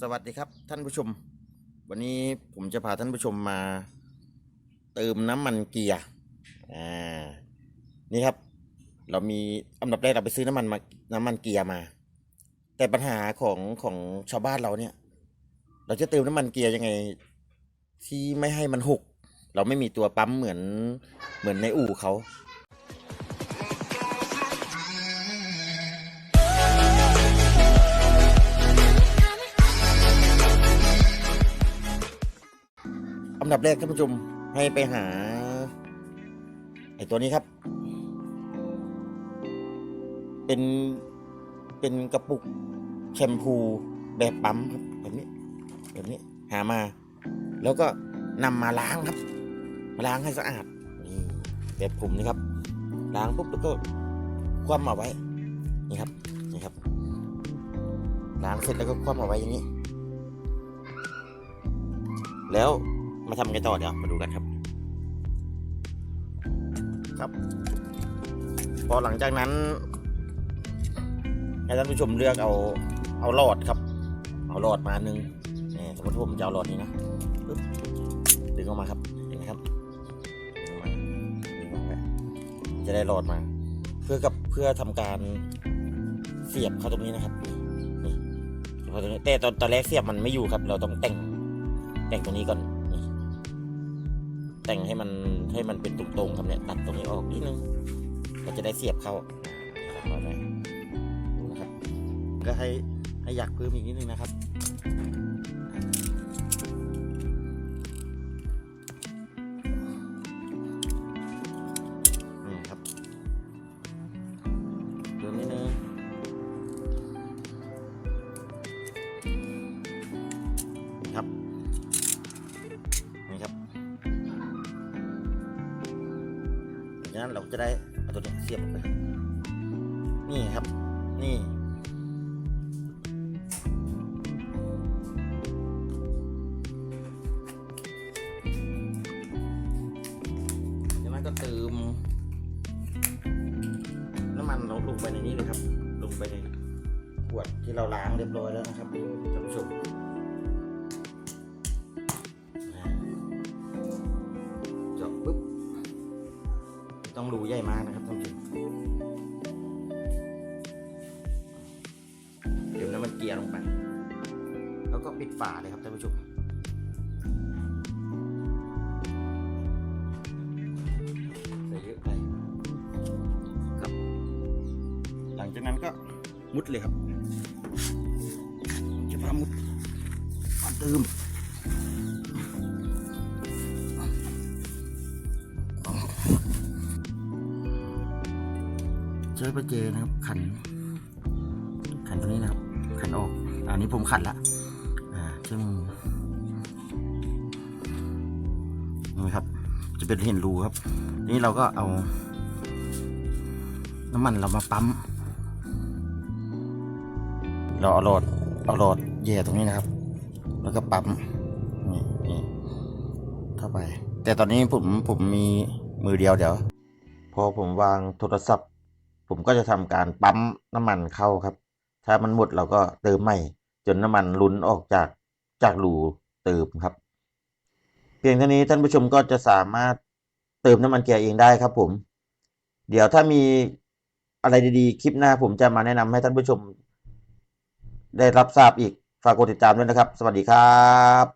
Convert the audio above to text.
สวัสดีครับท่านผู้ชม วันนี้ผมจะพาท่านผู้ชมมาเติมน้ำมันเกียร์อ่านี่ครับ เรามีอันดับแรกเราไปซื้อน้ำมันมาน้ำมันเกียร์มา แต่ปัญหาของของชาวบ้านเราเนี่ย เราจะเติมน้ำมันเกียร์ยังไง ที่ไม่ให้มันหก เราไม่มีตัวปั๊มเหมือนเหมือนในอู่เขา อันดับแรกท่านผู้ชมให้ไปหาไอตัวนี้ครับ เป็นเป็นกระปุกแชมพูแบบปั๊มครับแบบนี้แบบนี้หามา แล้วก็นำมาล้างครับ มาล้างให้สะอาดนี่แบบผมนี่ครับ ล้างปุ๊บแล้วก็คว่ำเอาไว้นี่ครับนี่ครับ ล้างเสร็จแล้วก็คว่ำเอาไว้อย่างนี้ แล้ว มาทำไงต่อเดี๋ยวมาดูกันครับ ครับ พอหลังจากนั้นให้ท่านผู้ชมเลือกเอาเอาหลอดครับ เอาหลอดมาหนึ่งนี่สมมติผมจะเอาหลอดนี้นะปึ๊บดึงออกมาครับเห็นไหมครับดึงออกมาดึงออกมาจะได้หลอดมา เพื่อกับเพื่อทำการเสียบเข้าตรงนี้นะครับนี่นี่เข้าตรงนี้แต่ตอนตอนแรกเสียบมันไม่อยู่ครับ เราต้องแต่งแต่งตรงนี้ก่อน แต่งให้มันให้มันเป็นตรงๆครับเนี่ยตัดตรงนี้ออกนิดนึงเราจะได้เสียบเข้านี่ครับเอาไว้ดูนะครับ ก็ให้ให้อยากเพิ่มอีกนิดนึงนะครับนี่ครับเพิ่มนิดนึงนะครับ จากนั้นเราจะได้เอาตัวนี้เสียบลงไป นี่ครับ นี่จากนั้นก็เติมน้ำมันเราลงไปในนี้เลยครับ ลงไปในขวดที่เราล้างเรียบร้อยแล้วนะครับท่านผู้ชม รูใหญ่มากนะครับท่านผู้ชมเดี๋ยวน้ำมันเกียร์ลงไป แล้วก็ปิดฝาเลยครับท่านผู้ชมใส่เยอะไปครับ หลังจากนั้นก็มุดเลยครับ จะพามุดมาเติม ใช้ประเจนะครับ ขัน ขันตรงนี้นะครับ ขันออก อันนี้ผมขันละอ่าใช้มือนี่ครับ จะเป็นเห็นรูครับ นี่เราก็เอา น้ำมันเรามาปั๊ม เราเอาหลอดเอาหลอดแย่ตรงนี้นะครับ แล้วก็ปั๊มนี่นี่เข้าไป แต่ตอนนี้ผมผมมีมือเดียวเดี๋ยว พอผมวางโทรศัพท์ ผมก็จะทำการปั๊มน้ำมันเข้าครับ ถ้ามันหมดเราก็เติมใหม่ จนน้ำมันลุนออกจากจากรูเติมครับ เพียงเท่านี้ท่านผู้ชมก็จะสามารถเติมน้ำมันเกียร์เองได้ครับ ผม เดี๋ยวถ้ามีอะไรดีๆ คลิปหน้าผมจะมาแนะนำให้ท่านผู้ชม ได้รับทราบอีกฝากกดติดตามด้วยนะครับ สวัสดีครับ